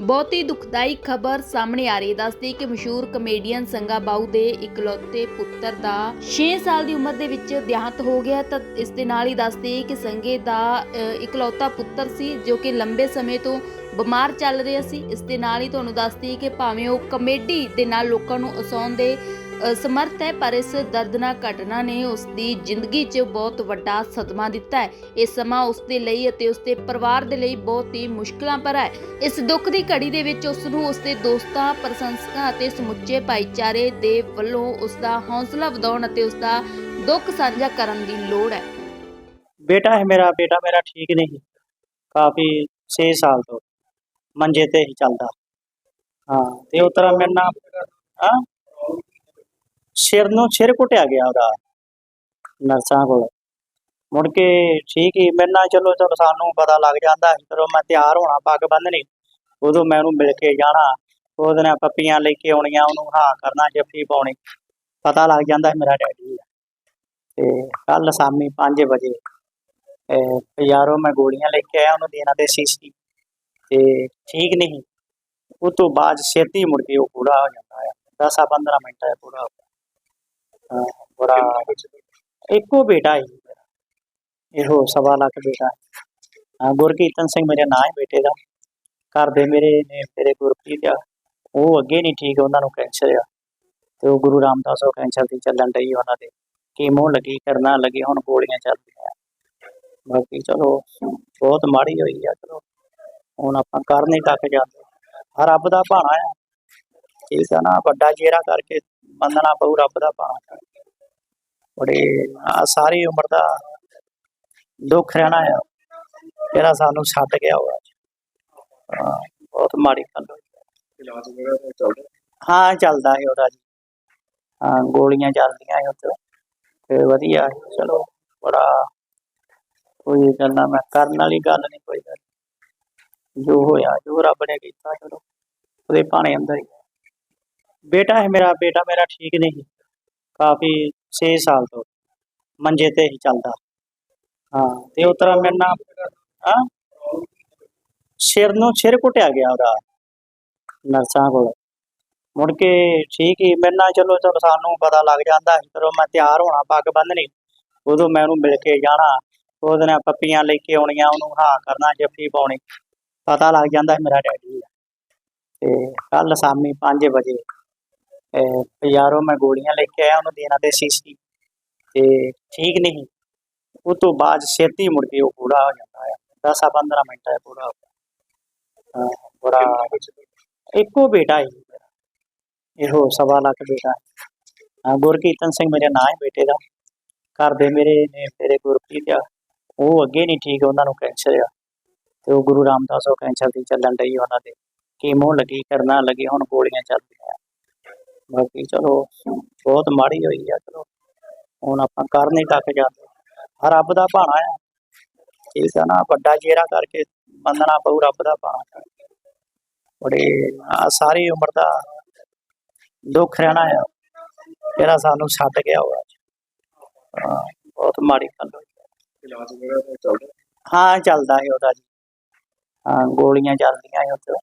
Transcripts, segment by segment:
ਬਹੁਤ ਹੀ ਦੁਖਦਾਈ ਖਬਰ ਸਾਹਮਣੇ ਆ ਰਹੀ ਹੈ। ਦੱਸਦੀ ਕਿ ਮਸ਼ਹੂਰ ਕਮੇਡੀਅਨ ਸੰਗਾ ਬਾਊ ਦੇ ਇਕਲੌਤੇ ਪੁੱਤਰ ਦਾ 6 ਸਾਲ ਦੀ ਉਮਰ ਦੇ ਵਿੱਚ ਦੇਹਾਂਤ ਹੋ ਗਿਆ ਤਾਂ ਇਸ ਦੇ ਨਾਲ ਹੀ ਦੱਸਦੀ ਕਿ ਸੰਗੇ ਦਾ ਇਕਲੌਤਾ ਪੁੱਤਰ ਸੀ, ਜੋ ਕਿ ਲੰਬੇ ਸਮੇਂ ਤੋਂ ਬਿਮਾਰ ਚੱਲ ਰਿਹਾ ਸੀ। ਇਸ ਦੇ ਨਾਲ ਹੀ ਤੁਹਾਨੂੰ ਦੱਸਦੀ ਕਿ ਭਾਵੇਂ ਉਹ ਕਮੇਡੀ ਦੇ ਨਾਲ ਲੋਕਾਂ ਨੂੰ ਹਸਾਉਣ ਦੇ ਸਮਰਥ ਹੈ ਪਰ ਇਸ ਦਰਦਨਾਕ ਘਟਨਾ ਨੇ ਉਸ ਦੀ ਜ਼ਿੰਦਗੀ 'ਚ ਬਹੁਤ ਵੱਡਾ ਸਦਮਾ ਦਿੱਤਾ ਹੈ ਇਹ ਸਮਾਂ ਉਸ ਦੇ ਲਈ ਅਤੇ ਉਸ ਦੇ ਪਰਿਵਾਰ ਦੇ ਲਈ ਬਹੁਤ ਹੀ ਮੁਸ਼ਕਲਾਂ ਭਰਾ ਹੈ ਇਸ ਦੁੱਖ ਦੀ ਘੜੀ ਦੇ ਵਿੱਚ ਉਸ ਨੂੰ ਉਸ ਦੇ ਦੋਸਤਾਂ ਪ੍ਰਸ਼ੰਸਕਾਂ ਅਤੇ ਸਮੁੱਚੇ ਭਾਈਚਾਰੇ ਦੇ ਵੱਲੋਂ ਉਸ ਦਾ ਹੌਸਲਾ ਵਧਾਉਣ ਅਤੇ ਉਸ ਦਾ ਦੁੱਖ ਸਾਂਝਾ ਕਰਨ ਦੀ ਲੋੜ ਹੈ बेटा है मेरा बेटा मेरा ठीक नहीं ਕਾਫੀ 6 ਸਾਲ ਤੋਂ ਮੰਜੇ ਤੇ ਹੀ ਚੱਲਦਾ ਹਾਂ ਤੇ ਉਹ ਤਰ੍ਹਾਂ ਮੇਰੇ ਨਾਲ ਹਾਂ ਸਿਰ ਨੂੰ ਸਿਰ ਘੁੱਟਿਆ ਗਿਆ ਉਹਦਾ, ਨਰਸਾਂ ਕੋਲ। ਮੁੜ ਕੇ ਠੀਕ ਹੀ, ਮੇਰੇ ਨਾਲ ਚਲੋ ਚਲੋ ਸਾਨੂੰ ਪਤਾ ਲੱਗ ਜਾਂਦਾ ਸੀ ਜਦੋਂ ਮੈਂ ਤਿਆਰ ਹੋਣਾ, ਪੱਗ ਬੰਨਣੀ ਉਦੋਂ ਮੈਂ ਉਹਨੂੰ ਮਿਲ ਕੇ ਜਾਣਾ, ਉਹਦੇ ਨਾਲ ਪੱਪੀਆਂ ਲੈ ਕੇ ਆਉਣੀਆਂ, ਉਹਨੂੰ ਹਾਂ ਕਰਨਾ, ਜੱਫੀ ਪਾਉਣੀ। ਪਤਾ ਲੱਗ ਜਾਂਦਾ ਸੀ ਮੇਰਾ ਡੈਡੀ ਤੇ ਕੱਲ ਸ਼ਾਮੀ 5 ਵਜੇ ਅਹ ਬਾਜ਼ਾਰੋਂ ਮੈਂ ਗੋਲੀਆਂ ਲੈ ਕੇ ਆਇਆ, ਉਹਨੂੰ ਦੇਣਾ ਤੇ ਸੀਸੀ। ਤੇ ਠੀਕ ਨਹੀਂ ਉਹ ਤੋਂ ਬਾਅਦ ਛੇਤੀ ਮੁੜ ਕੇ ਉਹ ਪੂਰਾ ਹੋ ਜਾਂਦਾ ਹੈ 10 15 ਮਿੰਟ ਹੈ ਪੂਰਾ ਹੋ ਗਿਆ। ਹਾਂ, ਬੜਾ ਇੱਕੋ ਬੇਟਾ ਹੀ ਮੇਰਾ। ਇਹੋ ਸਵਾ ਲੱਖ ਬੇਟਾ। ਹੈ। ਹਾਂ ਗੁਰਕੀਰਤਨ ਸਿੰਘ ਮੇਰੇ ਨਾਂ ਹੈ ਬੇਟੇ ਦਾ। ਘਰ ਦੇ ਮੇਰੇ ਨੇ ਮੇਰੇ ਗੁਰਪ੍ਰੀਤ ਆ। ਉਹ ਅੱਗੇ ਨਹੀਂ ਠੀਕ ਉਹਨਾਂ ਨੂੰ ਕੈਂਸਰ ਆ। ਤੇ ਉਹ ਗੁਰੂ ਰਾਮਦਾਸ ਉਹ ਕੈਂਸਰ ਦੀ ਚੱਲਣ ਰਹੀ ਉਹਨਾਂ ਦੇ। ਕੀਮੋ ਲੱਗੀ ਕਰਨਾ ਲੱਗੀ ਹੁਣ ਗੋਲੀਆਂ ਚੱਲਦੀਆਂ। ਬਾਕੀ ਚਲੋ ਬਹੁਤ ਮਾੜੀ ਹੋਈ ਆ ਚਲੋ। ਹੁਣ ਆਪਾਂ ਕਰ ਨਹੀਂ ਤੱਕ ਜਾਂਦੇ। ਆ ਰੱਬ ਦਾ ਭਾਣਾ ਆ। ਠੀਕ ਆ ਨਾ ਵੱਡਾ ਜੇਰਾ ਕਰਕੇ ਮੰਨਣਾ ਪਊ ਰੱਬ ਦਾ ਭਾਣਾ ਬੜੇ ਆ ਸਾਰੀ ਉਮਰ ਦਾ ਦੁੱਖ ਰਹਿਣਾ ਆ। ਜਿਹੜਾ ਸਾਨੂੰ ਛੱਡ ਗਿਆ ਹੋਇਆ ਹਾਂ, ਬਹੁਤ ਮਾੜੀ ਗੱਲ ਹਾਂ ਚੱਲਦਾ ਹੈ ਉਹਦਾ ਜੀ। ਹਾਂ ਗੋਲੀਆਂ ਚੱਲਦੀਆਂ ਹੈ ਉੱਥੇ। ਤੇ ਵਧੀਆ ਚਲੋ ਬੜਾ ਕੋਈ ਗੱਲ ਮੈਂ ਕਰਨ ਵਾਲੀ ਗੱਲ ਨਹੀਂ ਕੋਈ ਗੱਲ। ਜੋ ਹੋਇਆ ਜੋ ਰੱਬ ਨੇ ਕੀਤਾ ਚਲੋ। ਉਹਦੇ ਭਾਣੇ ਅੰਦਰ ਹੀ। ਹੈ। ਬੇਟਾ ਹੈ ਮੇਰਾ, ਬੇਟਾ ਮੇਰਾ ਠੀਕ ਨਹੀਂ ਕਾਫੀ 6 ਸਾਲ ਤੋਂ ਮੰਜੇ ਤੇ ਹੀ ਚੱਲਦਾ। ਹਾਂ, ਤੇ ਉਹ ਮੇਰੇ ਨਾਲ, ਹਾਂ? ਸਿਰ ਨੂੰ ਸਿਰ ਘੁੱਟਿਆ ਗਿਆ ਉਹਦਾ, ਨਰਸਾਂ ਕੋਲ। ਮੁੜ ਕੇ ਠੀਕ ਹੀ, ਮੇਰੇ ਨਾਲ ਚਲੋ ਚਲੋ ਸਾਨੂੰ ਪਤਾ ਲੱਗ ਜਾਂਦਾ ਸੀ ਜਦੋਂ ਮੈਂ ਤਿਆਰ ਹੋਣਾ, ਪੱਗ ਬੰਨ੍ਹਣੀ। ਉਦੋਂ ਮੈਂ ਉਹਨੂੰ ਮਿਲ ਕੇ ਜਾਣਾ, ਉਹਦੇ ਨਾਲ ਪੱਪੀਆਂ ਲੈ ਕੇ ਆਉਣੀਆਂ, ਉਹਨੂੰ ਹਾਂ ਕਰਨਾ, ਜੱਫੀ ਪਾਉਣੀ। ਪਤਾ ਲੱਗ ਜਾਂਦਾ ਮੇਰਾ ਡੈਡੀ ਤੇ ਕੱਲ ਸ਼ਾਮੀ 5 ਵਜੇ ਯਾਰੋ ਮੈਂ ਗੋਲੀਆਂ ਲੈ ਕੇ ਆਇਆ, ਉਹਨੂੰ ਦੇਣਾ ਤੇ ਸੀਸੀ ਤੇ ਠੀਕ ਨਹੀਂ। ਉਹ ਤੋਂ ਬਾਅਦ ਛੇਤੀ ਮੁੜ ਕੇ ਉਹ ਪੂਰਾ ਹੋ ਜਾਂਦਾ ਹੈ 10 15 ਮਿੰਟ ਹੈ ਪੂਰਾ ਹੋ ਗਿਆ। ਬੜਾ ਇੱਕੋ ਬੇਟਾ ਹੀ ਇਹੋ ਸਵਾ ਲੱਖ ਬੇਟਾ। ਹੈ। ਹਾਂ ਗੁਰਕੀਰਤਨ ਸਿੰਘ ਮੇਰੇ ਨਾਂ ਹੈ ਬੇਟੇ ਦਾ। ਘਰ ਦੇ ਮੇਰੇ ਨੇ ਮੇਰੇ ਗੁਰਪ੍ਰੀਤ ਆ। ਉਹ ਅੱਗੇ ਨਹੀਂ ਠੀਕ, ਉਹਨਾਂ ਨੂੰ ਕੈਂਸਰ ਆ। ਤੇ ਉਹ ਗੁਰੂ ਰਾਮਦਾਸ ਉਹ ਕੈਂਸਰ ਦੀ ਚੱਲਣ ਲਈ ਉਹਨਾਂ ਦੇ। ਕੀਮੋ ਲੱਗੀ, ਕਰਨਾ ਲੱਗੀ, ਹੁਣ ਗੋਲੀਆਂ ਚੱਲਦੀਆਂ ਬਾਕੀ ਚਲੋ ਬਹੁਤ ਮਾੜੀ ਹੋਈ ਆ ਚਲੋ। ਹੁਣ ਆਪਾਂ ਕਰ ਨਹੀਂ ਤੱਕ ਜਾਂਦੇ। ਰੱਬ ਦਾ ਭਾਣਾ ਆ। ਠੀਕ ਆ ਨਾ ਵੱਡਾ ਜੇਰਾ ਕਰਕੇ ਮੰਨਣਾ ਪਊ ਰੱਬ ਦਾ ਭਾਣਾ। ਬੜੇ ਆ ਸਾਰੀ ਉਮਰ ਦਾ ਦੁੱਖ ਰਹਿਣਾ ਆ। ਜਿਹੜਾ ਸਾਨੂੰ ਛੱਡ ਗਿਆ ਹੋਇਆ ਬਹੁਤ ਮਾੜੀ ਗੱਲ ਹੋਈ। ਹਾਂ ਚੱਲਦਾ ਹੈ ਉਹਦਾ ਜੀ। ਹਾਂ ਗੋਲੀਆਂ ਚੱਲਦੀਆਂ ਹੈ ਉੱਥੇ।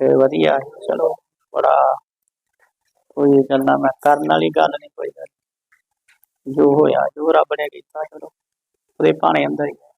ਤੇ ਵਧੀਆ ਚਲੋ ਬੜਾ ਕੋਈ ਗੱਲ ਨਾ ਮੈਂ, ਕਰਨ ਵਾਲੀ ਗੱਲ ਨਹੀਂ ਕੋਈ ਗੱਲ ਜੋ ਹੋਇਆ, ਜੋ ਰੱਬ ਨੇ ਕੀਤਾ, ਚਲੋ। ਉਹਦੇ ਭਾਣੇ ਅੰਦਰ ਹੀ।